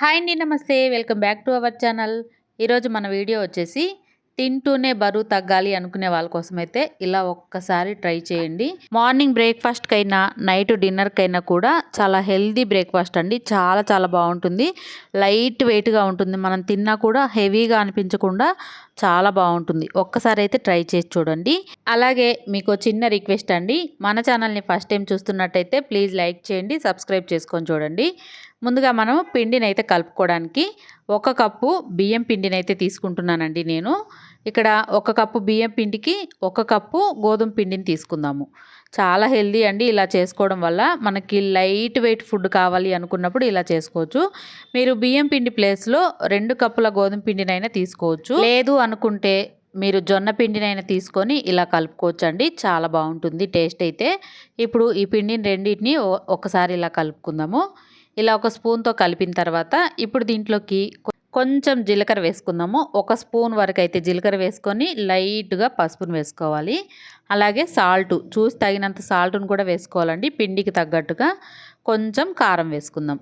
Hi అండి నమస్తే. Welcome back to our channel. ఈరోజు మన వీడియో వచ్చేసి తింటూనే బరువు తగ్గాలి అనుకునే వాళ్ళ కోసం అయితే ఇలా ఒక్కసారి ట్రై చేయండి. మార్నింగ్ బ్రేక్ఫాస్ట్కైనా నైట్ డిన్నర్కి అయినా కూడా చాలా హెల్దీ బ్రేక్ఫాస్ట్ అండి. చాలా చాలా బాగుంటుంది. లైట్ వెయిట్గా ఉంటుంది. మనం తిన్నా కూడా హెవీగా అనిపించకుండా చాలా బాగుంటుంది. ఒక్కసారి అయితే ట్రై చేసి చూడండి. అలాగే మీకు చిన్న రిక్వెస్ట్ అండి. మన ఛానల్ని ఫస్ట్ టైం చూస్తున్నట్టయితే ప్లీజ్ లైక్ చేయండి సబ్స్క్రైబ్ చేసుకొని చూడండి. ముందుగా మనం పిండిని అయితే కలుపుకోవడానికి ఒక కప్పు బియ్యం పిండిని అయితే తీసుకుంటున్నానండి నేను. ఇక్కడ ఒక కప్పు బియ్యం పిండికి ఒక కప్పు గోధుమ పిండిని తీసుకుందాము. చాలా హెల్దీ అండి ఇలా చేసుకోవడం వల్ల. మనకి లైట్ వెయిట్ ఫుడ్ కావాలి అనుకున్నప్పుడు ఇలా చేసుకోవచ్చు. మీరు బియ్యం పిండి ప్లేస్లో రెండు కప్పుల గోధుమ పిండినైనా తీసుకోవచ్చు. లేదు అనుకుంటే మీరు జొన్న పిండినైనా తీసుకొని ఇలా కలుపుకోవచ్చు అండి చాలా బాగుంటుంది టేస్ట్ అయితే. ఇప్పుడు ఈ పిండిని రెండింటిని ఒకసారి ఇలా కలుపుకుందాము. ఇలా ఒక స్పూన్తో కలిపిన తర్వాత ఇప్పుడు దీంట్లోకి కొంచెం జీలకర్ర వేసుకుందాము. ఒక స్పూన్ వరకు అయితే జీలకర్ర వేసుకొని లైట్గా పసుపును వేసుకోవాలి. అలాగే సాల్ట్ చూసి తగినంత సాల్ట్ను కూడా వేసుకోవాలండి పిండికి తగ్గట్టుగా. కొంచెం కారం వేసుకుందాం.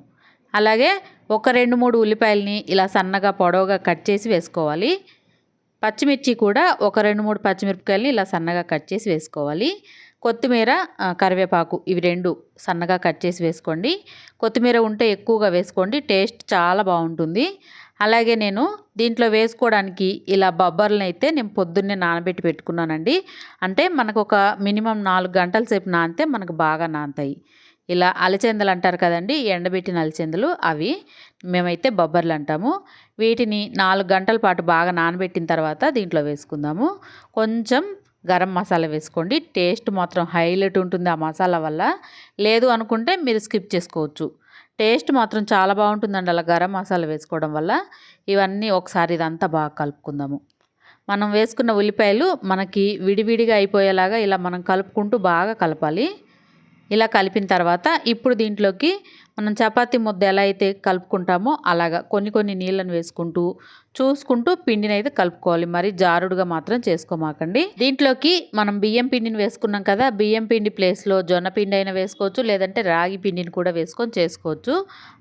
అలాగే ఒక రెండు మూడు ఉల్లిపాయలని ఇలా సన్నగా పొడవుగా కట్ చేసి వేసుకోవాలి. పచ్చిమిర్చి కూడా ఒక రెండు మూడు పచ్చిమిరపకాయలని ఇలా సన్నగా కట్ చేసి వేసుకోవాలి. కొత్తిమీర కరివేపాకు ఇవి రెండు సన్నగా కట్ చేసి వేసుకోండి. కొత్తిమీర ఉంటే ఎక్కువగా వేసుకోండి టేస్ట్ చాలా బాగుంటుంది. అలాగే నేను దీంట్లో వేసుకోవడానికి ఇలా బొబ్బర్లను అయితే నేను పొద్దున్నే నానబెట్టి పెట్టుకున్నానండి. అంటే మనకు ఒక మినిమం నాలుగు గంటల సేపు నానితే మనకు బాగా నానతాయి. ఇలా అలచెందలు అంటారు కదండి ఎండబెట్టిన అలచెందలు అవి మేమైతే బొబ్బర్లు అంటాము. వీటిని నాలుగు గంటల పాటు బాగా నానబెట్టిన తర్వాత దీంట్లో వేసుకుందాము. కొంచెం గరం మసాలా వేసుకోండి. టేస్ట్ మాత్రం హైలైట్ ఉంటుంది ఆ మసాలా వల్ల. లేదు అనుకుంటే మీరు స్కిప్ చేసుకోవచ్చు. టేస్ట్ మాత్రం చాలా బాగుంటుందండి అలా గరం మసాలా వేసుకోవడం వల్ల. ఇవన్నీ ఒకసారి ఇదంతా బాగా కలుపుకుందాము. మనం వేసుకున్న ఉల్లిపాయలు మనకి విడివిడిగా అయిపోయేలాగా ఇలా మనం కలుపుకుంటూ బాగా కలపాలి. ఇలా కలిపిన తర్వాత ఇప్పుడు దీంట్లోకి మనం చపాతీ ముద్ద ఎలా అయితే కలుపుకుంటామో అలాగా కొన్ని కొన్ని నీళ్ళను వేసుకుంటూ చూసుకుంటూ పిండిని అయితే కలుపుకోవాలి. మరి జారుడుగా మాత్రం చేసుకోమాకండి. దీంట్లోకి మనం బియ్యం పిండిని వేసుకున్నాం కదా బియ్యం పిండి ప్లేస్లో జొన్న పిండి అయినా వేసుకోవచ్చు లేదంటే రాగి పిండిని కూడా వేసుకొని చేసుకోవచ్చు.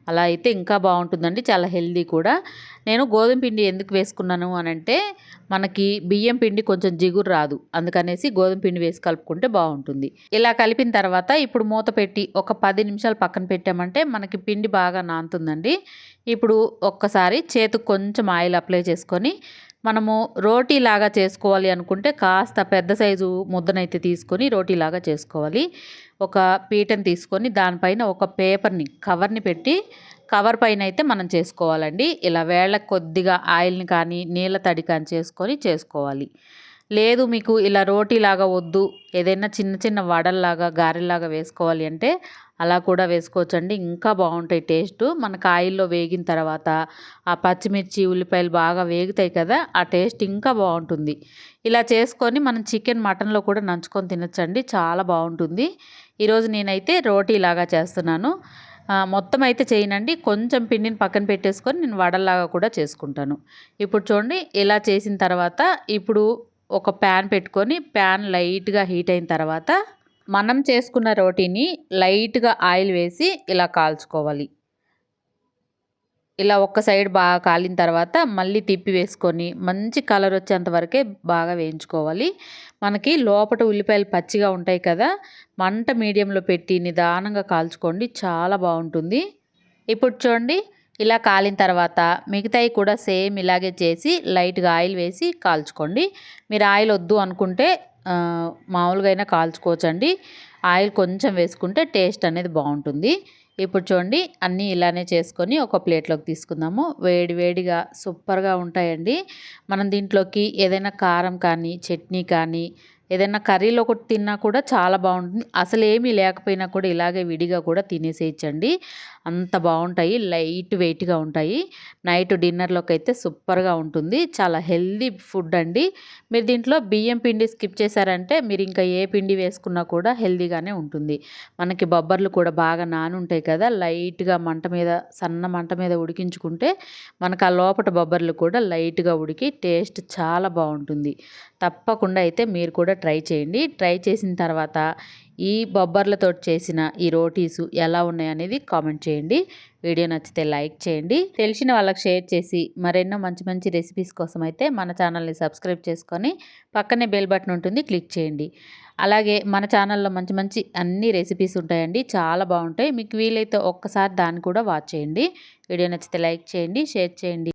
అలా అయితే ఇంకా బాగుంటుందండి చాలా హెల్దీ కూడా. నేను గోధుమ పిండి ఎందుకు వేసుకున్నాను అని అంటే మనకి బియ్యం పిండి కొంచెం జిగురు రాదు అందుకనేసి గోధుమ పిండి వేసి కలుపుకుంటే బాగుంటుంది. ఇలా కలిపిన తర్వాత ఇప్పుడు మూత పెట్టి ఒక పది నిమిషాలు పక్కన పెట్టామంటే మనకి పిండి బాగా నానుతుందండి. ఇప్పుడు ఒక్కసారి చేతికి కొంచెం ఆయిల్ అప్లై చేసుకొని మనము రోటీలాగా చేసుకోవాలి అనుకుంటే కాస్త పెద్ద సైజు ముద్దనైతే తీసుకొని రోటీలాగా చేసుకోవాలి. ఒక పీటను తీసుకొని దానిపైన ఒక పేపర్ని కవర్ని పెట్టి కవర్ పైన అయితే మనం చేసుకోవాలండి. ఇలా వేళ్ళకు కొద్దిగా ఆయిల్ని కానీ నీళ్ళ తడి కానీ చేసుకొని చేసుకోవాలి. లేదు మీకు ఇలా రోటీలాగా వద్దు ఏదైనా చిన్న చిన్న వడల్లాగా గారెల్లాగా వేసుకోవాలి అంటే అలా కూడా వేసుకోవచ్చండి. ఇంకా బాగుంటాయి టేస్ట్. మనకు ఆయిల్లో వేగిన తర్వాత ఆ పచ్చిమిర్చి ఉల్లిపాయలు బాగా వేగుతాయి కదా ఆ టేస్ట్ ఇంకా బాగుంటుంది. ఇలా చేసుకొని మనం చికెన్ మటన్లో కూడా నంచుకొని తినచ్చండి. చాలా బాగుంటుంది. ఈరోజు నేనైతే రోటీ లాగా చేస్తున్నాను. మొత్తం అయితే చేయనండి. కొంచెం పిండిని పక్కన పెట్టేసుకొని నేను వడల్లాగా కూడా చేసుకుంటాను. ఇప్పుడు చూడండి ఇలా చేసిన తర్వాత ఇప్పుడు ఒక ప్యాన్ పెట్టుకొని ప్యాన్ లైట్గా హీట్ అయిన తర్వాత మనం చేసుకున్న రోటీని లైట్గా ఆయిల్ వేసి ఇలా కాల్చుకోవాలి. ఇలా ఒక్క సైడ్ బాగా కాలిన తర్వాత మళ్ళీ తిప్పి వేసుకొని మంచి కలర్ వచ్చేంత వరకే బాగా వేయించుకోవాలి. మనకి లోపల ఉల్లిపాయలు పచ్చిగా ఉంటాయి కదా మంట మీడియంలో పెట్టి నిదానంగా కాల్చుకోండి చాలా బాగుంటుంది. ఇప్పుడు చూడండి ఇలా కాలిన తర్వాత మిగతాయి కూడా సేమ్ ఇలాగే చేసి లైట్గా ఆయిల్ వేసి కాల్చుకోండి. మీరు ఆయిల్ వద్దు అనుకుంటే మామూలుగా అయినా కాల్చుకోవచ్చండి. ఆయిల్ కొంచెం వేసుకుంటే టేస్ట్ అనేది బాగుంటుంది. ఇప్పుడు చూడండి అన్నీ ఇలానే చేసుకొని ఒక ప్లేట్లోకి తీసుకుందాము. వేడి వేడిగా సూపర్గా ఉంటాయండి. మనం దీంట్లోకి ఏదైనా కారం కానీ చట్నీ కానీ ఏదైనా కర్రీలో ఒకటి తిన్నా కూడా చాలా బాగుంటుంది. అసలు ఏమీ లేకపోయినా కూడా ఇలాగే విడిగా కూడా తినేసేయచ్చండి. అంత బాగుంటాయి. లైట్ వెయిట్గా ఉంటాయి. నైట్ డిన్నర్లోకి అయితే సూపర్గా ఉంటుంది. చాలా హెల్దీ ఫుడ్ అండి. మీరు దీంట్లో బియ్యం పిండి స్కిప్ చేశారంటే మీరు ఇంకా ఏ పిండి వేసుకున్నా కూడా హెల్దీగానే ఉంటుంది. మనకి బొబ్బర్లు కూడా బాగా నానుంటాయి కదా లైట్గా మంట మీద సన్న మంట మీద ఉడికించుకుంటే మనకు ఆ లోపల బొబ్బర్లు కూడా లైట్గా ఉడికి టేస్ట్ చాలా బాగుంటుంది. తప్పకుండా అయితే మీరు కూడా ట్రై చేయండి. ట్రై చేసిన తర్వాత ఈ బొబ్బర్లతో చేసిన ఈ రోటీసు ఎలా ఉన్నాయనేది కామెంట్ చేయండి. వీడియో నచ్చితే లైక్ చేయండి. తెలిసిన వాళ్ళకి షేర్ చేసి మరెన్నో మంచి మంచి రెసిపీస్ కోసం అయితే మన ఛానల్ని సబ్స్క్రైబ్ చేసుకొని పక్కనే బెల్ బటన్ ఉంటుంది క్లిక్ చేయండి. అలాగే మన ఛానల్లో మంచి మంచి అన్ని రెసిపీస్ ఉంటాయండి. చాలా బాగుంటాయి. మీకు వీలైతే ఒక్కసారి దాన్ని కూడా వాచ్ చేయండి. వీడియో నచ్చితే లైక్ చేయండి షేర్ చేయండి.